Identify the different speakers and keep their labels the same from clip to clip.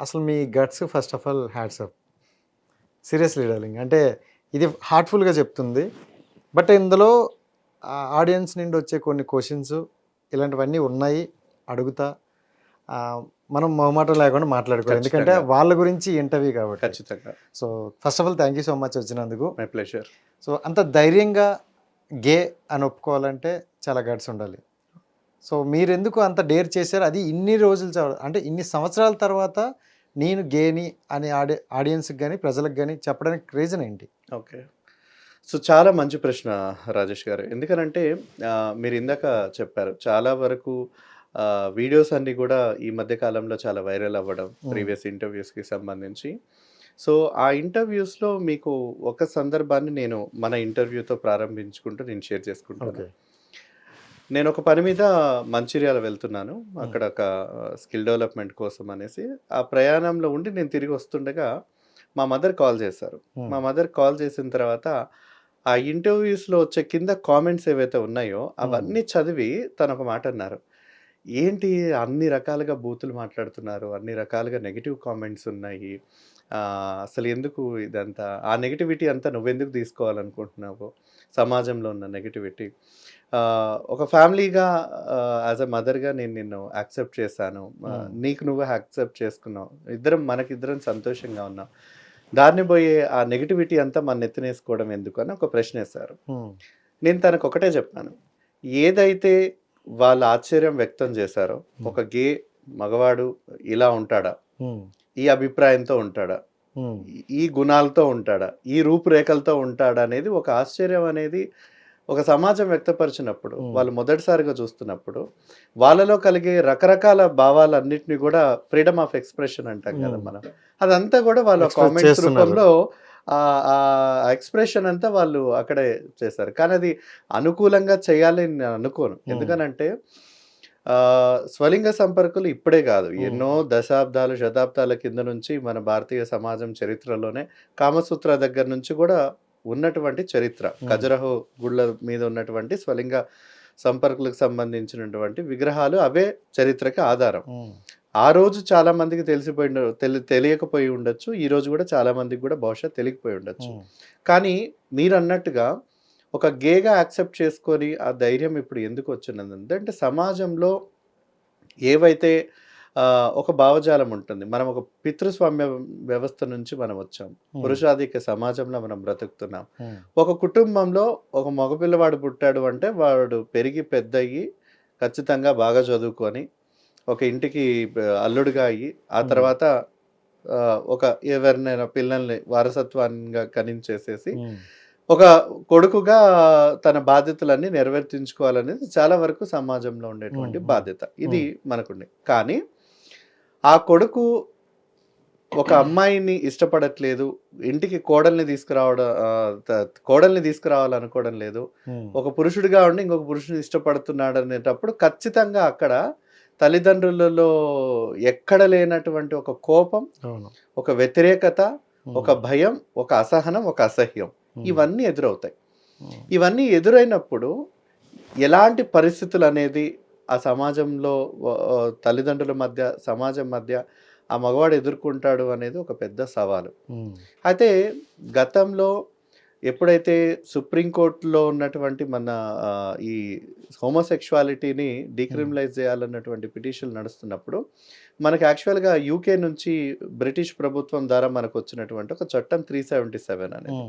Speaker 1: అసలు మీ guts first of all hats off seriously darling. అంటే ఇది హార్ట్ఫుల్గా చెప్తుంది. బట్ ఇందులో ఆడియన్స్ నుండి వచ్చే కొన్ని క్వశ్చన్స్ ఇలాంటివన్నీ ఉన్నాయి. అడుగుతా. మనం మొహమాటం లేకుండా మాట్లాడుకోవాలి. ఎందుకంటే. వాళ్ళ గురించి ఇంటర్వ్యూ కాబట్టి.
Speaker 2: ఖచ్చితంగా.
Speaker 1: So first of all thank you so much వచ్చినందుకు.
Speaker 2: మై ప్లెజర్
Speaker 1: సో అంత ధైర్యంగా గే అని ఒప్పుకోవాలంటే చాలా గట్స్ ఉండాలి. సో మీరు ఎందుకు అంత డేర్ చేశారు? అది ఇన్ని రోజులు అంటే ఇన్ని సంవత్సరాల తర్వాత నేను గేని అని ఆడి ఆడియన్స్కి కానీ ప్రజలకు కానీ చెప్పడానికి రీజన్ ఏంటి?
Speaker 2: ఓకే. సో చాలా మంచి ప్రశ్న రాజేష్ గారు. ఎందుకనంటే మీరు ఇందాక చెప్పారు చాలా వరకు వీడియోస్ అన్నీ కూడా ఈ మధ్య కాలంలో చాలా వైరల్ అవ్వడం. ప్రీవియస్ ఇంటర్వ్యూస్కి సంబంధించి. సో ఆ ఇంటర్వ్యూస్లో మీకు ఒక సందర్భాన్ని నేను మన ఇంటర్వ్యూతో ప్రారంభించుకుంటూ నేను షేర్ చేసుకుంటాను.
Speaker 1: ఓకే.
Speaker 2: నేను ఒక పని మీద మంచిర్యాల వెళ్తున్నాను. అక్కడ ఒక స్కిల్ డెవలప్మెంట్ కోసం అనేసి. ఆ ప్రయాణంలో ఉండి నేను తిరిగి వస్తుండగా మా మదర్ కాల్ చేశారు. మా మదర్ కాల్ చేసిన తర్వాత ఆ ఇంటర్వ్యూస్లో వచ్చే కింద కామెంట్స్ ఏవైతే ఉన్నాయో అవన్నీ చదివి తను ఒక మాట అన్నారు. ఏంటి అన్ని రకాలుగా బూతులు మాట్లాడుతున్నారు? అన్ని రకాలుగా నెగిటివ్ కామెంట్స్ ఉన్నాయి. అసలు ఎందుకు ఇదంతా? ఆ నెగిటివిటీ అంతా నువ్వెందుకు తీసుకోవాలనుకుంటున్నావు? సమాజంలో ఉన్న నెగిటివిటీ. ఒక ఫ్యామిలీగా యాజ్ అ మదర్గా నేను నిన్ను యాక్సెప్ట్ చేశాను. నీకు నువ్వు యాక్సెప్ట్ చేసుకున్నావు. ఇద్దరం మనకిద్దరం సంతోషంగా ఉన్నాం. దాన్ని పోయే ఆ నెగిటివిటీ అంతా మన నెత్తినేసుకోవడం ఎందుకు అని ఒక ప్రశ్న వేశారు. నేను తనకు ఒకటే చెప్పాను. ఏదైతే వాళ్ళ ఆశ్చర్యం వ్యక్తం చేశారో ఒక గే మగవాడు ఇలా ఉంటాడా? ఈ అభిప్రాయంతో ఉంటాడా? ఈ గుణాలతో ఉంటాడా? ఈ రూపురేఖలతో ఉంటాడా అనేది ఒక ఆశ్చర్యం అనేది ఒక సమాజం వ్యక్తపరిచినప్పుడు. వాళ్ళు మొదటిసారిగా చూస్తున్నప్పుడు వాళ్ళలో కలిగే రకరకాల భావాలన్నింటినీ కూడా ఫ్రీడమ్ ఆఫ్ ఎక్స్ప్రెషన్ అంటాం కదా. మనం అదంతా కూడా వాళ్ళ కామెంట్స్. రూపంలో ఆ ఎక్స్ప్రెషన్ అంతా వాళ్ళు అక్కడే చేశారు కానీ అది అనుకూలంగా చేయాలి నేను అనుకోను. ఎందుకనంటే ఆ, స్వలింగ సంపర్కులు ఇప్పుడే కాదు. ఎన్నో దశాబ్దాలు శతాబ్దాల కింద నుంచి మన భారతీయ సమాజం చరిత్రలోనే కామసూత్ర దగ్గర నుంచి కూడా ఉన్నటువంటి చరిత్ర. ఖజరహో గుళ్ళ మీద ఉన్నటువంటి స్వలింగ సంపర్కులకు సంబంధించినటువంటి విగ్రహాలు అవే చరిత్రకి ఆధారం. ఆ రోజు చాలా మందికి తెలిసిపోయి తెలి తెలియకపోయి ఉండొచ్చు. ఈ రోజు కూడా చాలా మందికి కూడా బహుశా తెలియకపోయి ఉండొచ్చు. కానీ మీరు అన్నట్టుగా ఒక గేగా యాక్సెప్ట్ చేసుకొని ఆ ధైర్యం ఇప్పుడు ఎందుకు వచ్చినది అంటే సమాజంలో ఏవైతే ఒక భావజాలం ఉంటుంది. మనం ఒక పితృస్వామ్య వ్యవస్థ నుంచి మనం వచ్చాం. పురుషాధిక సమాజంలో మనం బ్రతుకుతున్నాం. ఒక కుటుంబంలో ఒక మగపిల్లవాడు పుట్టాడు అంటే వాడు పెరిగి పెద్దయ్యి ఖచ్చితంగా బాగా చదువుకొని ఒక ఇంటికి అల్లుడుగా అయ్యి ఆ. తర్వాత ఒక ఎవరినైనా పిల్లల్ని వారసత్వంగా కనించేసేసి ఒక కొడుకుగా తన బాధ్యతలన్నీ నెరవేర్తించుకోవాలనేది చాలా వరకు సమాజంలో ఉండేటువంటి. బాధ్యత. ఇది మనకుండే. కానీ ఆ కొడుకు ఒక అమ్మాయిని ఇష్టపడట్లేదు ఇంటికి కోడల్ని తీసుకురావడం కోడల్ని తీసుకురావాలనుకోవడం లేదు. ఒక పురుషుడిగా ఉండి ఇంకొక పురుషుని ఇష్టపడుతున్నాడు అనేటప్పుడు ఖచ్చితంగా అక్కడ తల్లిదండ్రులలో ఎక్కడ లేనటువంటి ఒక కోపం ఒక వ్యతిరేకత ఒక భయం ఒక అసహనం ఒక అసహ్యం ఇవన్నీ ఎదురవుతాయి. ఇవన్నీ ఎదురైనప్పుడు ఎలాంటి పరిస్థితులు అనేది ఆ సమాజంలో తల్లిదండ్రుల మధ్య సమాజం మధ్య ఆ మగవాడు ఎదుర్కొంటాడు అనేది ఒక పెద్ద సవాలు. అయితే గతంలో ఎప్పుడైతే సుప్రీంకోర్టులో ఉన్నటువంటి మన ఈ హోమోసెక్షువాలిటీని డీక్రిమినలైజ్ చేయాలన్నటువంటి పిటిషన్ నడుస్తున్నప్పుడు మనకి యాక్చువల్గా యూకే నుంచి బ్రిటిష్ ప్రభుత్వం ద్వారా మనకు వచ్చినటువంటి ఒక చట్టం త్రీ సెవెంటీ సెవెన్ అనేది.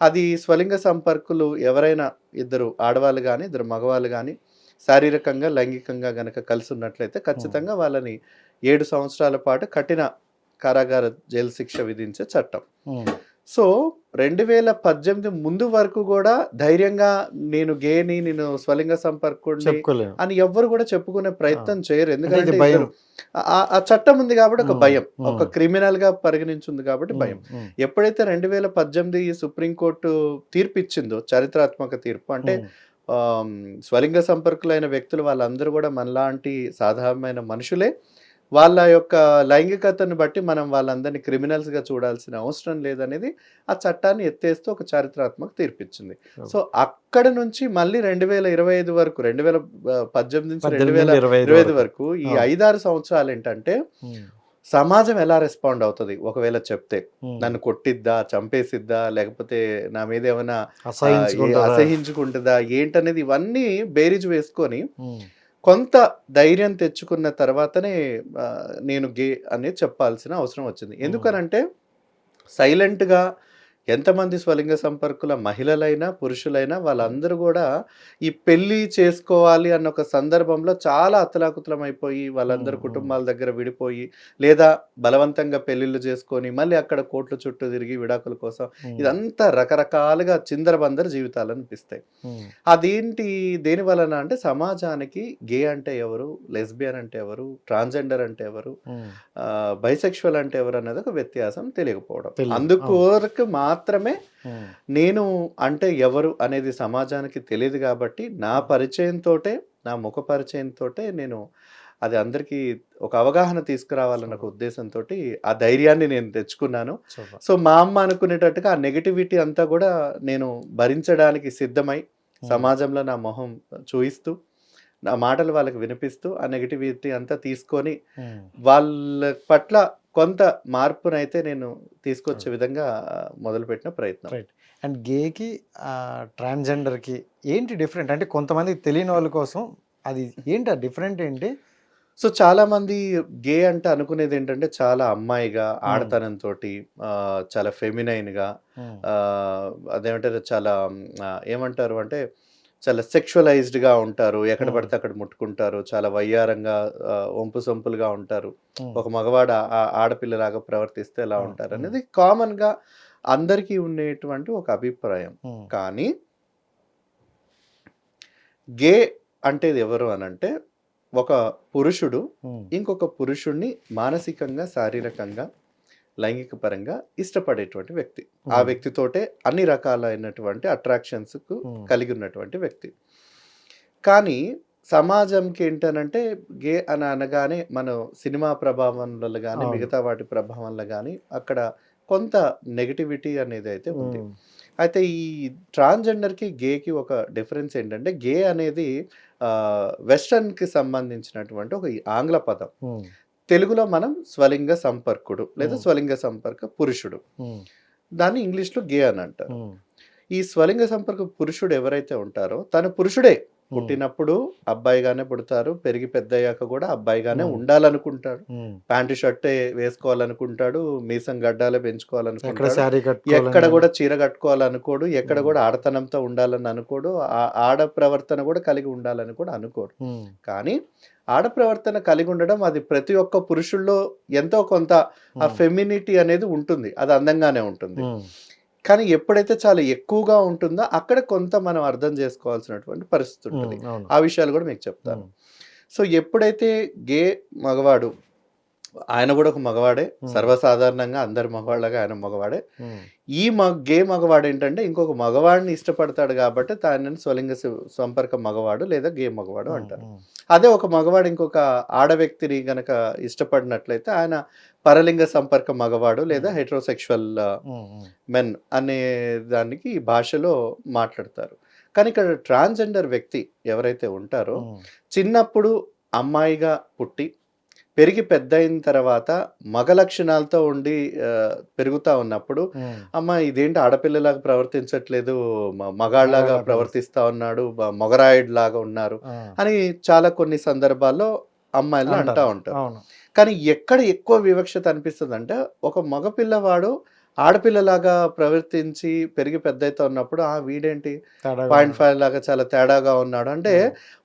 Speaker 2: అది స్వలింగ సంపర్కులు ఎవరైనా ఇద్దరు ఆడవాళ్ళు కానీ ఇద్దరు మగవాళ్ళు కానీ శారీరకంగా లైంగికంగా గనక కలిసి ఉన్నట్లయితే ఖచ్చితంగా వాళ్ళని ఏడు సంవత్సరాల పాటు కఠిన కారాగార జైలు శిక్ష విధించే చట్టం. సో రెండు వేల పద్దెనిమిది ముందు వరకు కూడా ధైర్యంగా నేను గేని నేను స్వలింగ సంపర్కుడిని అని ఎవ్వరు కూడా చెప్పుకునే ప్రయత్నం చేయరు. ఎందుకంటే
Speaker 1: భయం.
Speaker 2: ఆ- చట్టం ఉంది కాబట్టి ఒక భయం. ఒక క్రిమినల్గా పరిగణించింది కాబట్టి భయం. ఎప్పుడైతే రెండు వేల పద్దెనిమిది సుప్రీంకోర్టు తీర్పు ఇచ్చిందో చారిత్రాత్మక తీర్పు అంటే స్వలింగ సంపర్కులైన వ్యక్తులు వాళ్ళందరూ కూడా మనలాంటి సాధారణమైన మనుషులే వాళ్ళ యొక్క లైంగికతను బట్టి మనం వాళ్ళందరినీ criminals గా చూడాల్సిన అవసరం లేదనేది ఆ చట్టాన్ని ఎత్తేస్తూ ఒక చారిత్రాత్మక తీర్పిచ్చింది సో అక్కడ నుంచి మళ్ళీ రెండు వేల ఇరవై ఐదు వరకు రెండు వేల పద్దెనిమిది నుంచి రెండు వేల
Speaker 1: ఇరవై ఐదు
Speaker 2: ఇరవై ఐదు
Speaker 1: వరకు.
Speaker 2: ఈ. ఐదారు సంవత్సరాలు ఏంటంటే సమాజం ఎలా రెస్పాండ్ అవుతుంది ఒకవేళ చెప్తే. నన్ను కొట్టిద్దా చంపేసిద్దా లేకపోతే నా మీద ఏమైనా? అసహించుకుంటుందా ఏంటనేది ఇవన్నీ బేరీజ్ వేసుకొని. కొంత ధైర్యం తెచ్చుకున్న తర్వాతనే నేను గే అనేది చెప్పాల్సిన అవసరం వచ్చింది ఎందుకనంటే సైలెంట్గా ఎంతమంది స్వలింగ సంపర్కుల మహిళలైనా పురుషులైనా వాళ్ళందరూ కూడా ఈ పెళ్ళి చేసుకోవాలి అన్న ఒక సందర్భంలో చాలా అతలాకుతలం అయిపోయి వాళ్ళందరూ. కుటుంబాల దగ్గర విడిపోయి లేదా బలవంతంగా పెళ్ళిళ్ళు చేసుకొని మళ్ళీ అక్కడ కోట్ల చుట్టూ తిరిగి విడాకుల కోసం. ఇదంతా రకరకాలుగా చిందరబందర జీవితాలు అనిపిస్తాయి. అదేంటి దేని వలన అంటే సమాజానికి గే అంటే ఎవరు లెస్బియన్ అంటే ఎవరు ట్రాన్స్జెండర్ అంటే ఎవరు. బైసెక్షువల్ అంటే ఎవరు అనేది ఒక వ్యత్యాసం తెలియకపోవడం
Speaker 1: తెలియదు.
Speaker 2: అందుకు వరకు మాత్రమే
Speaker 1: ఉమ్.
Speaker 2: నేను అంటే ఎవరు అనేది సమాజానికి తెలియదు కాబట్టి నా పరిచయంతో నా ముఖ పరిచయంతో నేను అది అందరికీ ఒక అవగాహన తీసుకురావాలన్న ఒక ఉద్దేశంతో ఆ ధైర్యాన్ని నేను తెచ్చుకున్నాను. సో మా అమ్మ అనుకునేటట్టుగా ఆ నెగిటివిటీ అంతా కూడా నేను భరించడానికి సిద్ధమై
Speaker 1: ఉమ్.
Speaker 2: సమాజంలో నా మొహం చూయిస్తూ నా మాటలు వాళ్ళకి వినిపిస్తూ ఆ నెగిటివిటీ అంతా తీసుకొని. వాళ్ళ పట్ల కొంత మార్పునైతే నేను తీసుకొచ్చే విధంగా మొదలుపెట్టిన ప్రయత్నం.
Speaker 1: రైట్. అండ్ గేకి ట్రాన్స్జెండర్కి ఏంటి డిఫరెంట్? అంటే కొంతమంది తెలియని వాళ్ళ కోసం అది ఏంటి? ఆ డిఫరెంట్ ఏంటి?
Speaker 2: సో చాలా మంది గే అంటే అనుకునేది ఏంటంటే చాలా అమ్మాయిగా ఆడతనంతో చాలా ఫెమినైన్గా
Speaker 1: ఉమ్.
Speaker 2: ఆ, అదేమంటారు చాలా ఏమంటారు అంటే చాలా సెక్షువలైజ్డ్గా ఉంటారు ఎక్కడ
Speaker 1: Hmm.
Speaker 2: పడితే అక్కడ ముట్టుకుంటారు చాలా వయ్యారంగా ఒంపు సొంపులుగా ఉంటారు
Speaker 1: ఉమ్.
Speaker 2: ఒక మగవాడు ఆడపిల్లలాగా ప్రవర్తిస్తే ఎలా
Speaker 1: Hmm.
Speaker 2: ఉంటారు
Speaker 1: Hmm.
Speaker 2: అనేది కామన్గా అందరికీ ఉండేటువంటి ఒక అభిప్రాయం. కానీ గే అంటే ఎవరు అని అంటే ఒక పురుషుడు. ఇంకొక పురుషుణ్ణి మానసికంగా శారీరకంగా లైంగిక పరంగా ఇష్టపడేటువంటి వ్యక్తి ఆ. వ్యక్తితోటే అన్ని రకాలైనటువంటి
Speaker 1: అట్రాక్షన్స్కు.
Speaker 2: కలిగి ఉన్నటువంటి వ్యక్తి కానీ సమాజంకి ఏంటనంటే గే అని అనగానే మనం సినిమా ప్రభావం వల్ల కానీ. మిగతా వాటి ప్రభావం వల్ల కానీ అక్కడ కొంత నెగటివిటీ అనేది అయితే ఉంది. అయితే ఈ ట్రాన్స్జెండర్కి గేకి ఒక డిఫరెన్స్ ఏంటంటే గే అనేది వెస్టర్న్కి సంబంధించినటువంటి ఒక ఆంగ్ల పదం. తెలుగులో మనం స్వలింగ సంపర్కుడు లేదా. స్వలింగ సంపర్క పురుషుడు. దాన్ని ఇంగ్లీష్లో గే అని అంటారు. ఈ స్వలింగ సంపర్క పురుషుడు ఎవరైతే ఉంటారో తను పురుషుడే. పుట్టినప్పుడు అబ్బాయిగానే పుడతారు పెరిగి పెద్దయ్యాక కూడా అబ్బాయిగానే. ఉండాలనుకుంటాడు. ప్యాంటు షర్టే వేసుకోవాలనుకుంటాడు మీసం గడ్డాలే పెంచుకోవాలనుకుంటాడు ఎక్కడ కూడా చీర కట్టుకోవాలనుకోడు ఎక్కడ. కూడా ఆడతనంతో ఉండాలని అనుకోడు ఆ- ఆడ ప్రవర్తన కూడా కలిగి ఉండాలని కూడా అనుకోడు కానీ ఆడ ప్రవర్తన కలిగి ఉండడం అది ప్రతి ఒక్క పురుషుల్లో ఎంతో కొంత ఆ ఫెమినిటీ అనేది ఉంటుంది. అది అందంగానే ఉంటుంది. కానీ ఎప్పుడైతే చాలా ఎక్కువగా ఉంటుందో అక్కడ కొంత మనం అర్థం చేసుకోవాల్సినటువంటి పరిస్థితి ఉంటుంది.
Speaker 1: అవును.
Speaker 2: ఆ విషయాలు కూడా మీకు చెప్తాను. సో ఎప్పుడైతే గే మగవాడు ఆయన కూడా ఒక మగవాడే. సర్వసాధారణంగా అందరి మగవాళ్ళగా ఆయన మగవాడే. ఈ మగ గే మగవాడు ఏంటంటే ఇంకొక మగవాడిని ఇష్టపడతాడు కాబట్టి దానిని స్వలింగ సంపర్క మగవాడు లేదా గే మగవాడు అంటారు. అదే ఒక మగవాడు ఇంకొక ఆడ వ్యక్తిని గనక ఇష్టపడినట్లయితే ఆయన పరలింగ సంపర్క మగవాడు లేదా హెట్రోసెక్షువల్. మెన్ అనే దానికి ఈ భాషలో మాట్లాడతారు కానీ ఇక్కడ ట్రాన్స్జెండర్ వ్యక్తి ఎవరైతే ఉంటారో. చిన్నప్పుడు అమ్మాయిగా పుట్టి పెరిగి పెద్ద అయిన తర్వాత మగ లక్షణాలతో ఉండి పెరుగుతా ఉన్నప్పుడు. అమ్మ ఇదేంటి ఆడపిల్లలాగా ప్రవర్తించట్లేదు మగాళ్ళలాగా ప్రవర్తిస్తా ఉన్నాడు మొగరాయుడు లాగా ఉన్నారు. అని చాలా కొన్ని సందర్భాల్లో అమ్మాయిలు అంటా. ఉంటారు
Speaker 1: అవును
Speaker 2: కానీ ఎక్కడ ఎక్కువ వివక్షత అనిపిస్తుంది అంటే ఒక మగ పిల్లవాడు ఆడపిల్లలాగా ప్రవర్తించి పెరిగి పెద్ద అవుతా ఉన్నప్పుడు ఆ వీడేంటి? పాయింట్. ఫైవ్ లాగా చాలా తేడాగా ఉన్నాడు. అంటే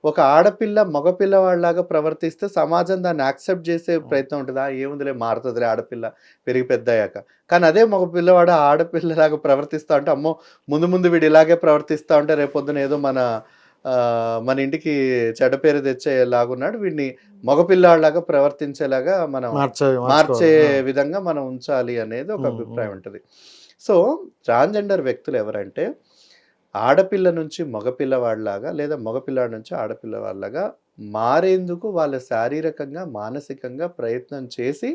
Speaker 2: ఒక ఆడపిల్ల మగ పిల్లవాడిలాగా ప్రవర్తిస్తే సమాజం దాన్ని యాక్సెప్ట్ చేసే ప్రయత్నం ఉంటుంది. ఆ ఏముందిలే మారుతుందిలే ఆడపిల్ల పెరిగి పెద్ద అయ్యాక కానీ అదే మగ పిల్లవాడు ఆడపిల్లలాగా ప్రవర్తిస్తా ఉంటే అమ్మో ముందు ముందు వీడు ఇలాగే ప్రవర్తిస్తా ఉంటే రేపొద్దున ఏదో మన మన ఇంటికి చెడ్డ పేరు తెచ్చేలాగున్నాడు వీడిని మగపిల్లాడిలాగా ప్రవర్తించేలాగా మనం
Speaker 1: మార్చే.
Speaker 2: విధంగా మనం ఉంచాలి అనేది ఒక అభిప్రాయం. ఉంటుంది సో ట్రాన్స్జెండర్ వ్యక్తులు ఎవరంటే ఆడపిల్ల నుంచి మగపిల్లవాడిలాగా లేదా మగపిల్లాడి నుంచి ఆడపిల్లవాడిలాగా మారేందుకు వాళ్ళ శారీరకంగా మానసికంగా ప్రయత్నం చేసి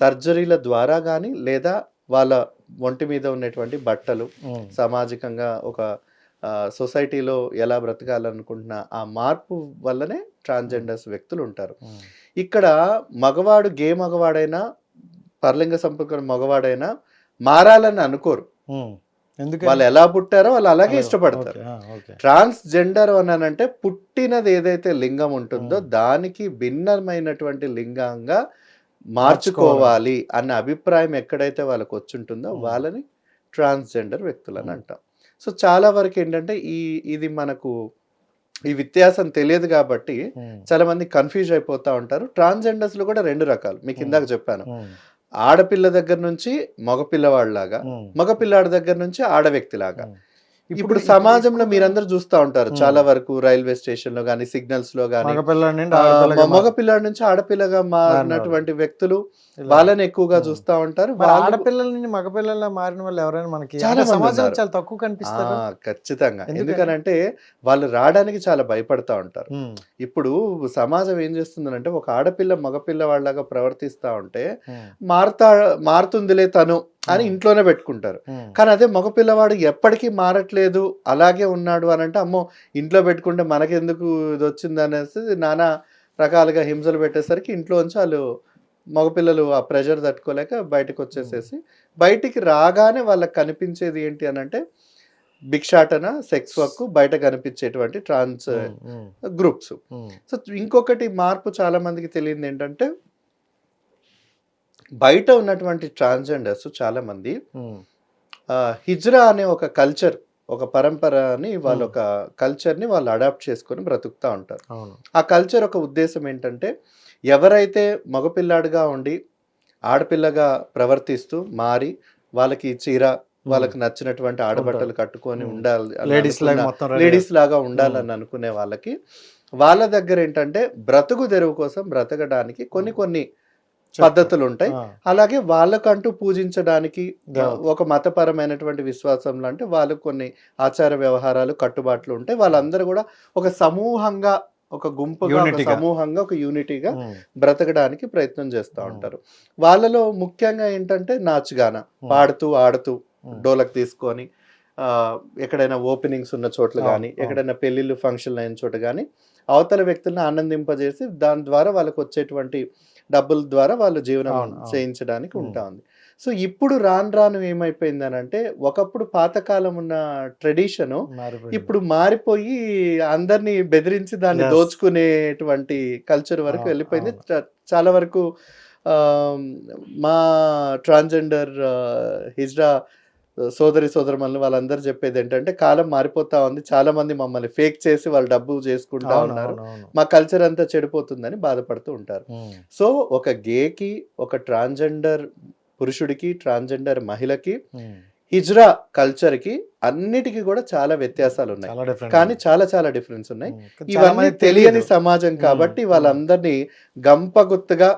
Speaker 2: సర్జరీల ద్వారా కానీ లేదా వాళ్ళ ఒంటి మీద ఉన్నటువంటి బట్టలు. సామాజికంగా ఒక సొసైటీలో ఎలా బ్రతకాలనుకుంటున్న ఆ మార్పు వల్లనే ట్రాన్స్జెండర్స్ వ్యక్తులు ఉంటారు. ఇక్కడ మగవాడు గే మగవాడైనా పర్లింగ సంపర్క మగవాడైనా మారాలని అనుకోరు. వాళ్ళు ఎలా పుట్టారో వాళ్ళు అలాగే ఇష్టపడతారు. ట్రాన్స్ జెండర్ అని అంటే పుట్టినది ఏదైతే లింగం ఉంటుందో. దానికి భిన్నమైనటువంటి లింగంగా మార్చుకోవాలి అన్న అభిప్రాయం ఎక్కడైతే వాళ్ళకి వచ్చుంటుందో. వాళ్ళని ట్రాన్స్జెండర్ వ్యక్తులు అని. అంటాం. సో చాలా వరకు ఏంటంటే ఈ ఇది మనకు ఈ వ్యత్యాసం తెలియదు కాబట్టి చాలా మంది కన్ఫ్యూజ్ అయిపోతా ఉంటారు. ట్రాన్స్జెండర్స్లో కూడా రెండు రకాలు. మీకు. ఇందాక చెప్పాను. ఆడపిల్ల దగ్గర నుంచి మగ పిల్లవాడిలాగా మగ పిల్లాడి దగ్గర నుంచి ఆడ వ్యక్తిలాగా ఇప్పుడు సమాజంలో మీరందరూ చూస్తూ ఉంటారు. చాలా వరకు రైల్వే స్టేషన్లో గానీ.
Speaker 1: సిగ్నల్స్లో
Speaker 2: మగ పిల్లాడి నుంచి ఆడపిల్లగా మారినటువంటి వ్యక్తులు. వాళ్ళని ఎక్కువగా. చూస్తా ఉంటారు.
Speaker 1: ఆడపిల్లల మగపిల్లల మారిన వాళ్ళు ఎవరైనా మనకి
Speaker 2: చాలా ఉన్నారు.
Speaker 1: చాలా తక్కువ కనిపిస్తారు.
Speaker 2: ఖచ్చితంగా.
Speaker 1: ఎందుకని?
Speaker 2: ఎందుకనంటే వాళ్ళు రావడానికి చాలా భయపడతా ఉంటారు. ఇప్పుడు సమాజం ఏం చేస్తుందనంటే ఒక ఆడపిల్ల మగపిల్ల వాళ్ళగా ప్రవర్తిస్తా ఉంటే మారుతా మారుతుందిలే తను. అని
Speaker 1: Hmm.
Speaker 2: ఇంట్లోనే పెట్టుకుంటారు.
Speaker 1: ఉమ్,
Speaker 2: కానీ అదే మగపిల్లవాడు ఎప్పటికీ మారట్లేదు అలాగే ఉన్నాడు అని అంటే అమ్మో ఇంట్లో పెట్టుకుంటే మనకెందుకు ఇది వచ్చింది అనేసి నానా రకాలుగా హింసలు పెట్టేసరికి ఇంట్లో నుంచి వాళ్ళు మగపిల్లలు ఆ ప్రెషర్ తట్టుకోలేక బయటకు వచ్చేసేసి బయటికి రాగానే వాళ్ళకి కనిపించేది ఏంటి అని అంటే భిక్షాటన సెక్స్ వర్క్ బయట కనిపించేటువంటి ట్రాన్స్ గ్రూప్స్. సో ఇంకొకటి మార్పు చాలా మందికి తెలియదు ఏంటంటే బయట ఉన్నటువంటి ట్రాన్స్జెండర్స్ చాలా మంది
Speaker 1: ఉమ్,
Speaker 2: ఆ, హిజ్రా అనే ఒక కల్చర్ ఒక పరంపరని వాళ్ళ. ఒక కల్చర్ని వాళ్ళు అడాప్ట్ చేసుకొని బ్రతుకుతూ ఉంటారు ఆ కల్చర్ ఒక ఉద్దేశం ఏంటంటే ఎవరైతే మగపిల్లాడిగా ఉండి ఆడపిల్లగా ప్రవర్తిస్తూ మారి వాళ్ళకి చీర వాళ్ళకి నచ్చినటువంటి ఆడబట్టలు కట్టుకొని. ఉండాలి
Speaker 1: లేడీస్ లాగా
Speaker 2: లేడీస్ లాగా ఉండాలని అనుకునే వాళ్ళకి వాళ్ళ దగ్గర ఏంటంటే బ్రతుకు తెరువు కోసం బ్రతకడానికి కొన్ని కొన్ని. పద్ధతులు ఉంటాయి అలాగే వాళ్ళకంటూ పూజించడానికి. ఒక మతపరమైనటువంటి విశ్వాసంలో అంటే వాళ్ళకు కొన్ని ఆచార వ్యవహారాలు కట్టుబాట్లు ఉంటాయి వాళ్ళందరూ కూడా ఒక సమూహంగా ఒక గుంపుగా ఒక. సమూహంగా ఒక యూనిటీగా బ్రతకడానికి ప్రయత్నం చేస్తూ. ఉంటారు వాళ్ళలో ముఖ్యంగా ఏంటంటే నాచుగాన పాడుతూ ఆడుతూ డోలక్ తీసుకొని ఎక్కడైనా ఓపెనింగ్స్ ఉన్న చోట్ల కానీ. ఎక్కడైనా పెళ్ళిళ్ళు ఫంక్షన్లు అయిన చోట కానీ అవతల వ్యక్తులను ఆనందింపజేసి దాని ద్వారా వాళ్ళకి వచ్చేటువంటి డబ్బుల ద్వారా వాళ్ళు జీవనం. చేయించడానికి. ఉంటా ఉంది సో ఇప్పుడు రాను రాను ఏమైపోయింది అని అంటే ఒకప్పుడు పాతకాలం ఉన్న ట్రెడిషన్. ఇప్పుడు మారిపోయి అందరినీ బెదిరించి దాన్ని. దోచుకునేటువంటి కల్చర్ వరకు వెళ్ళిపోయింది చాలా వరకు మా ట్రాన్స్జెండర్ హిజ్రా సోదరి సోదరుమల్ని వాళ్ళందరూ చెప్పేది ఏంటంటే కాలం మారిపోతా ఉంది చాలా మంది మమ్మల్ని ఫేక్ చేసి వాళ్ళు డబ్బు చేసుకుంటా ఉన్నారు. మా కల్చర్ అంతా చెడిపోతుందని బాధపడుతూ ఉంటారు. సో ఒక గేకి ఒక ట్రాన్స్జెండర్ పురుషుడికి ట్రాన్స్జెండర్ మహిళకి హిజ్రా కల్చర్కి అన్నిటికీ కూడా చాలా వ్యత్యాసాలు ఉన్నాయి కానీ చాలా చాలా డిఫరెన్స్ ఉన్నాయి. ఇవన్నీ తెలియని. సమాజం కాబట్టి వాళ్ళందరినీ గంపగుత్తుగా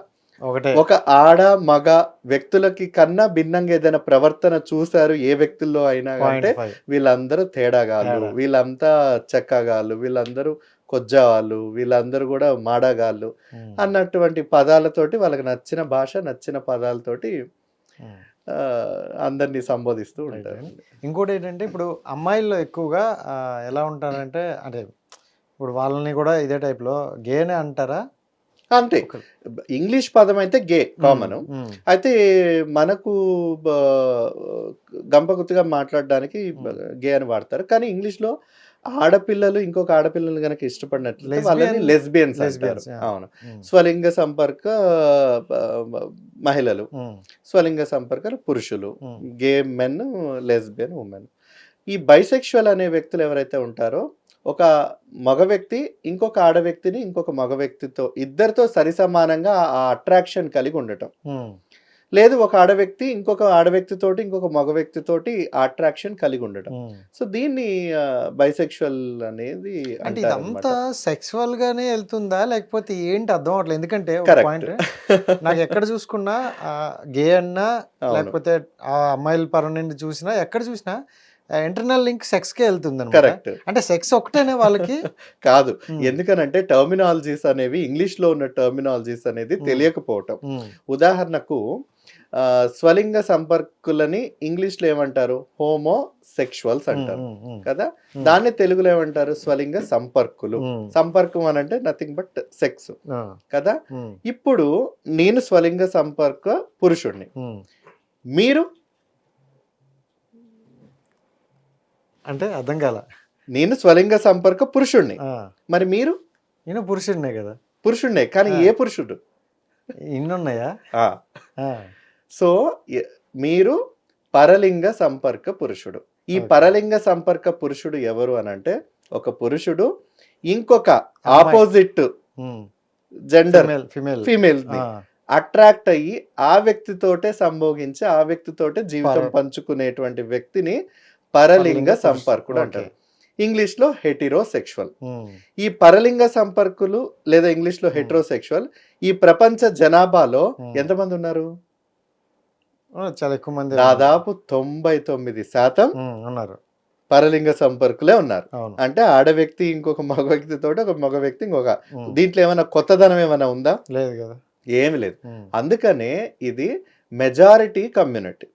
Speaker 2: ఒక ఆడ మగ వ్యక్తులకి కన్నా భిన్నంగా ఏదైనా ప్రవర్తన చూశారు ఏ వ్యక్తుల్లో అయినా అంటే వీళ్ళందరూ తేడాగాళ్ళు
Speaker 1: తేడా.
Speaker 2: వీళ్ళంతా చెక్కగాళ్ళు వీళ్ళందరూ కొజ్జావాళ్ళు వీళ్ళందరూ కూడా మాడగాళ్ళు
Speaker 1: ఉమ్,
Speaker 2: అన్నటువంటి పదాలతోటి వాళ్ళకి నచ్చిన భాష నచ్చిన పదాలతోటి. ఆ, అందరినీ సంబోధిస్తూ ఉంటారు.
Speaker 1: ఇంకోటి ఏంటంటే ఇప్పుడు అమ్మాయిల్లో ఎక్కువగా ఎలా ఉంటారంటే అంటే ఇప్పుడు వాళ్ళని కూడా ఇదే type లో గేనే అంటారా
Speaker 2: అంతే. ఇంగ్లీష్ పదం అయితే గే కామన్. అయితే మనకు గంపగుత్తుగా మాట్లాడడానికి గే అని వాడతారు. కానీ ఇంగ్లీష్లో ఆడపిల్లలు ఇంకొక ఆడపిల్లలు గనక ఇష్టపడినట్లయితే వాళ్ళని లెస్బియన్స్ అంటారు. అవును. స్వలింగ సంపర్క మహిళలు. స్వలింగ సంపర్కాలు పురుషులు. గే మెన్ లెస్బియన్ ఉమెన్ ఈ బైసెక్షువల్ అనే వ్యక్తులు ఎవరైతే ఉంటారో ఒక మగ వ్యక్తి ఇంకొక ఆడ వ్యక్తిని ఇంకొక మగ వ్యక్తితో ఇద్దరితో సరిసమానంగా ఆ అట్రాక్షన్ కలిగి ఉండటం. లేదు ఒక ఆడ వ్యక్తి ఇంకొక ఆడ వ్యక్తితోటి ఇంకొక మగ వ్యక్తితోటి అట్రాక్షన్ కలిగి ఉండటం. సో దీన్ని బైసెక్షువల్ అనేది
Speaker 1: అంటే ఇదంతా సెక్సువల్ గానే వెళ్తుందా లేకపోతే ఏంటి అర్థం అవట్లేదు ఎందుకంటే పాయింట్ నాకు ఎక్కడ చూసుకున్నా గే అన్నా. లేకపోతే ఆ అమ్మాయిల పరం నుండి చూసినా ఎక్కడ చూసినా ఇంటర్నల్ లింక్ సెక్స్ కే వెళ్తుంది
Speaker 2: కరెక్ట్
Speaker 1: అంటే సెక్స్ ఒకటేనే వాళ్ళకి?
Speaker 2: కాదు.
Speaker 1: Hmm.
Speaker 2: ఎందుకనంటే టర్మినాలజీస్ అనేవి ఇంగ్లీష్లో ఉన్న టర్మినాలజీస్ అనేది
Speaker 1: Hmm.
Speaker 2: తెలియకపోవటం.
Speaker 1: ఉమ్,
Speaker 2: ఉదాహరణకు స్వలింగ సంపర్కులని ఇంగ్లీష్లో ఏమంటారు? హోమో సెక్షువల్స్ అంటారు. కదా. దాన్ని తెలుగులో ఏమంటారు? స్వలింగ సంపర్కులు. సంపర్కం అని అంటే నథింగ్ బట్ సెక్స్ కదా? ఇప్పుడు నేను స్వలింగ సంపర్క పురుషుణ్ణి. మీరు
Speaker 1: అంటే అర్థం కాల.
Speaker 2: నేను స్వలింగ సంపర్క పురుషుణ్ణి. మరి మీరు?
Speaker 1: నేను పురుషుడినే కదా.
Speaker 2: పురుషుణ్ణే కానీ. ఏ పురుషుడు?
Speaker 1: ఇన్ని ఉన్నాయా
Speaker 2: ఆ.
Speaker 1: ఆ,
Speaker 2: సో మీరు పరలింగ సంపర్క పురుషుడు. ఈ. పరలింగ సంపర్క పురుషుడు ఎవరు అని అంటే ఒక పురుషుడు ఇంకొక. Opposite. Gender
Speaker 1: female female.
Speaker 2: Attract అయ్యి ఆ వ్యక్తితోటే సంభోగించి ఆ వ్యక్తితోటే జీవితం పంచుకునేటువంటి వ్యక్తిని పరలింగ సంపర్కుడు. అంటారు. ఇంగ్లీష్లో హెటిరోసెక్షువల్. ఈ పరలింగ సంపర్కులు లేదా ఇంగ్లీష్లో
Speaker 1: Hmm.
Speaker 2: హెట్రోసెక్షువల్ ఈ ప్రపంచ జనాభాలో. ఎంతమంది ఉన్నారు?
Speaker 1: చాలా ఎక్కువ మంది
Speaker 2: దాదాపు తొంభై తొమ్మిది శాతం
Speaker 1: ఉన్నారు.
Speaker 2: పరలింగ సంపర్కులే ఉన్నారు. అంటే ఆడ వ్యక్తి ఇంకొక మగ వ్యక్తితో ఒక మగ వ్యక్తి ఇంకొక. దీంట్లో ఏమైనా కొత్తదనం ఏమైనా ఉందా?
Speaker 1: లేదు కదా.
Speaker 2: ఏమి లేదు. అందుకనే ఇది మెజారిటీ కమ్యూనిటీ.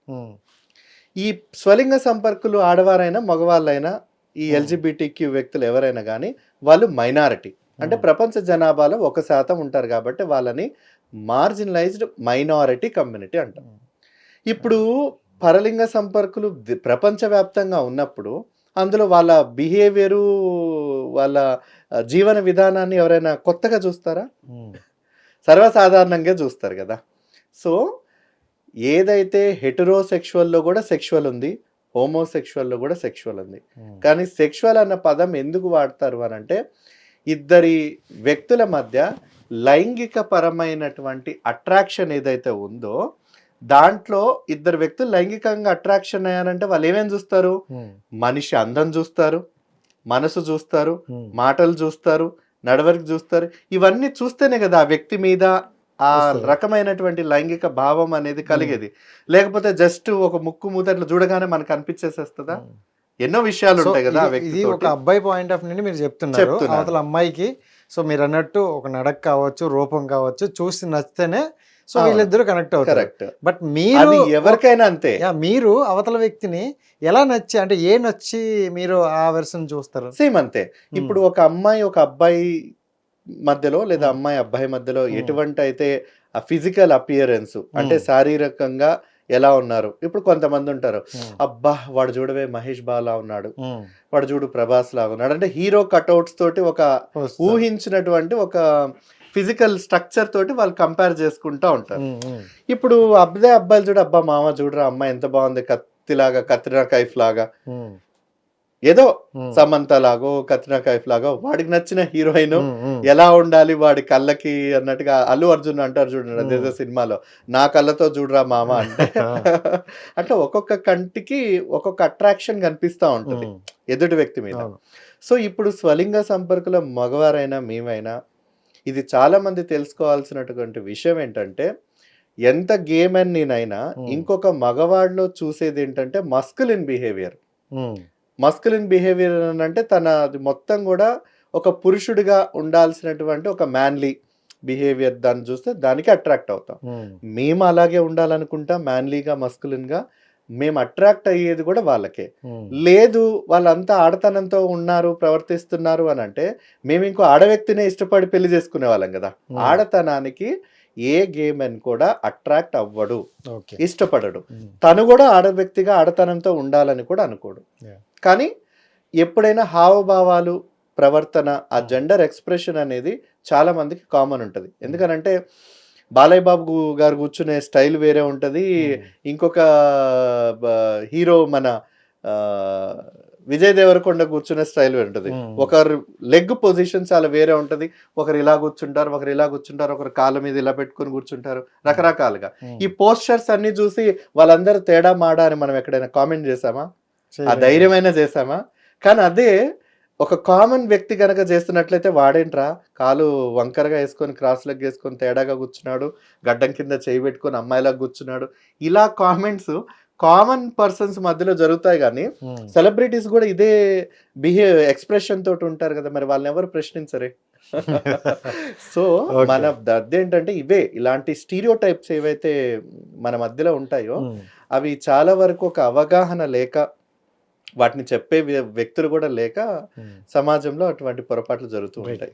Speaker 2: ఈ స్వలింగ సంపర్కులు ఆడవారైనా మగవాళ్ళైనా ఈ
Speaker 1: Hmm.
Speaker 2: ఎల్జిబిటి క్యూ వ్యక్తులు ఎవరైనా కానీ వాళ్ళు మైనారిటీ. అంటే
Speaker 1: ఉమ్,
Speaker 2: ప్రపంచ జనాభాలో ఒక శాతం ఉంటారు కాబట్టి వాళ్ళని మార్జినలైజ్డ్ మైనారిటీ కమ్యూనిటీ అంటాం.
Speaker 1: ఉమ్,
Speaker 2: ఇప్పుడు పరలింగ సంపర్కులు ప్రపంచవ్యాప్తంగా ఉన్నప్పుడు అందులో వాళ్ళ బిహేవియరు వాళ్ళ జీవన విధానాన్ని ఎవరైనా కొత్తగా చూస్తారా? సర్వసాధారణంగా చూస్తారు కదా. సో ఏదైతే హెటరోసెక్షువల్లో కూడా సెక్షువల్ ఉంది హోమోసెక్షువల్లో కూడా సెక్షువల్ ఉంది.
Speaker 1: ఉమ్,
Speaker 2: కానీ సెక్షువల్ అన్న పదం ఎందుకు వాడతారు అని అంటే ఇద్దరి వ్యక్తుల మధ్య లైంగిక పరమైనటువంటి అట్రాక్షన్ ఏదైతే ఉందో దాంట్లో ఇద్దరు వ్యక్తులు లైంగికంగా అట్రాక్షన్ అయ్యారంటే వాళ్ళు ఏమేమి చూస్తారు?
Speaker 1: ఉమ్,
Speaker 2: మనిషి అందం చూస్తారు మనసు చూస్తారు
Speaker 1: ఉమ్,
Speaker 2: మాటలు చూస్తారు నడవడిక చూస్తారు. ఇవన్నీ చూస్తేనే కదా ఆ వ్యక్తి మీద ఆ. రకమైనటువంటి లైంగిక భావం అనేది కలిగేది. లేకపోతే జస్ట్ ఒక ముక్కు మూతట్లు చూడగానే మనకు అనిపించేసేస్తుందా. ఎన్నో విషయాలు ఉంటాయి కదా
Speaker 1: ఇది- ఒక అబ్బాయి పాయింట్ ఆఫ్ నుండి మీరు చెప్తున్నారు. అవతల అమ్మాయికి సో మీరు అన్నట్టు ఒక నడక కావచ్చు రూపం కావచ్చు చూసి నచ్చితేనే సో. వీళ్ళిద్దరూ కనెక్ట్ అవుతారు.
Speaker 2: కరెక్ట్
Speaker 1: బట్ మీరు
Speaker 2: ఎవరికైనా అంతే.
Speaker 1: మీరు అవతల వ్యక్తిని ఎలా నచ్చి అంటే ఏ నచ్చి మీరు ఆ వెర్షన్ చూస్తారు?
Speaker 2: సేమ్ అంతే. ఇప్పుడు ఒక అమ్మాయి ఒక అబ్బాయి మధ్యలో లేదా. అమ్మాయి అబ్బాయి మధ్యలో. ఎటువంటి అయితే ఆ ఫిజికల్ అపియరెన్స్ అంటే. శారీరకంగా ఎలా ఉన్నారు? ఇప్పుడు కొంతమంది ఉంటారు. అబ్బా వాడు చూడవే మహేష్ బాలా ఉన్నాడు. వాడు చూడు ప్రభాస్ లాగా ఉన్నాడు. అంటే హీరో కట్అవుట్స్ తోటి ఒక. ఊహించినటువంటి ఒక ఫిజికల్ స్ట్రక్చర్ తోటి వాళ్ళు కంపేర్ చేసుకుంటా ఉంటారు. ఇప్పుడు అబ్బాయి అబ్బాయిలు చూడు అబ్బా మామ చూడరా అమ్మాయి ఎంత బాగుంది కత్తిలాగా కత్రినా కైఫ్ లాగా ఏదో సమంత లాగో కత్రినా కైఫ్ లాగో వాడికి నచ్చిన హీరోయిన్ ఎలా ఉండాలి వాడి కళ్ళకి అన్నట్టుగా అల్లు అర్జున్ అంటారు చూడండి అదేదో సినిమాలో. నా కళ్ళతో చూడరా మామ అంటే. అంటే ఒక్కొక్క కంటికి ఒక్కొక్క అట్రాక్షన్ కనిపిస్తా ఉంటుంది ఎదుటి వ్యక్తి మీద. సో ఇప్పుడు స్వలింగ సంపర్కుల మగవారైనా మేమైనా ఇది చాలా మంది తెలుసుకోవాల్సినటువంటి విషయం ఏంటంటే ఎంత గేమ్ అని నేనైనా. ఇంకొక మగవాడిలో చూసేది ఏంటంటే మస్కులిన్ బిహేవియర్ మస్కులిన్ బిహేవియర్ అంటే తన మొత్తం కూడా ఒక పురుషుడిగా ఉండాల్సినటువంటి ఒక మ్యాన్లీ బిహేవియర్ దాన్ని చూస్తే దానికి అట్రాక్ట్ అవుతాం.
Speaker 1: ఉమ్,
Speaker 2: మేము అలాగే ఉండాలనుకుంటాం మ్యాన్లీగా మస్కులిన్గా మేము అట్రాక్ట్ అయ్యేది కూడా వాళ్ళకే.
Speaker 1: ఉమ్,
Speaker 2: లేదు వాళ్ళంతా ఆడతనంతో ఉన్నారు ప్రవర్తిస్తున్నారు అని అంటే మేము ఇంకో ఆడ వ్యక్తినే ఇష్టపడి పెళ్ళి చేసుకునే వాళ్ళం కదా.
Speaker 1: Hmm.
Speaker 2: ఆడతనానికి ఏ గేమ్ అని కూడా అట్రాక్ట్ అవ్వడు ఇష్టపడడు. తను కూడా ఆడ వ్యక్తిగా ఆడతనంతో ఉండాలని కూడా అనుకోడు. కానీ ఎప్పుడైనా హావభావాలు ప్రవర్తన ఆ. జెండర్ ఎక్స్ప్రెషన్ అనేది చాలా మందికి కామన్ ఉంటుంది. ఎందుకనంటే బాలయ్య బాబు గారు కూర్చునే స్టైల్ వేరే ఉంటుంది. ఇంకొక హీరో మన విజయ్ దేవరకొండ కూర్చునే స్టైల్ ఉంటుంది ఒకరు లెగ్ పొజిషన్ చాలా వేరే ఉంటది. ఒకరు ఇలా కూర్చుంటారు ఒకరు ఇలా కూర్చుంటారు ఒకరు కాళ్ళ మీద ఇలా పెట్టుకొని కూర్చుంటారు రకరకాలుగా. ఈ పోస్టర్స్ అన్ని చూసి వాళ్ళందరూ తేడా మాడా అని మనం ఎక్కడైనా కామెంట్ చేసామా? ఆ. ధైర్యమైనా చేసామా? కానీ అదే ఒక కామన్ వ్యక్తి కనుక చేస్తున్నట్లయితే వాడేంట్రా? కాలు వంకరగా వేసుకొని క్రాస్ లెగ్ వేసుకొని తేడాగా కూర్చున్నాడు గడ్డం కింద చేయి పెట్టుకొని అమ్మాయిలా కూర్చున్నాడు. ఇలా కామెంట్స్ కామన్ పర్సన్స్ మధ్యలో జరుగుతాయి కానీ సెలబ్రిటీస్ కూడా ఇదే బిహేవ్ ఎక్స్ప్రెషన్ తోటి ఉంటారు కదా మరి వాళ్ళని ఎవరు ప్రశ్నించరే? సో. మన అదేంటంటే ఇవే ఇలాంటి స్టీరియో టైప్స్ ఏవైతే మన మధ్యలో ఉంటాయో అవి చాలా వరకు ఒక అవగాహన లేక వాటిని చెప్పే వ్య- వ్యక్తులు కూడా లేక సమాజంలో అటువంటి పొరపాట్లు జరుగుతూ. ఉంటాయి.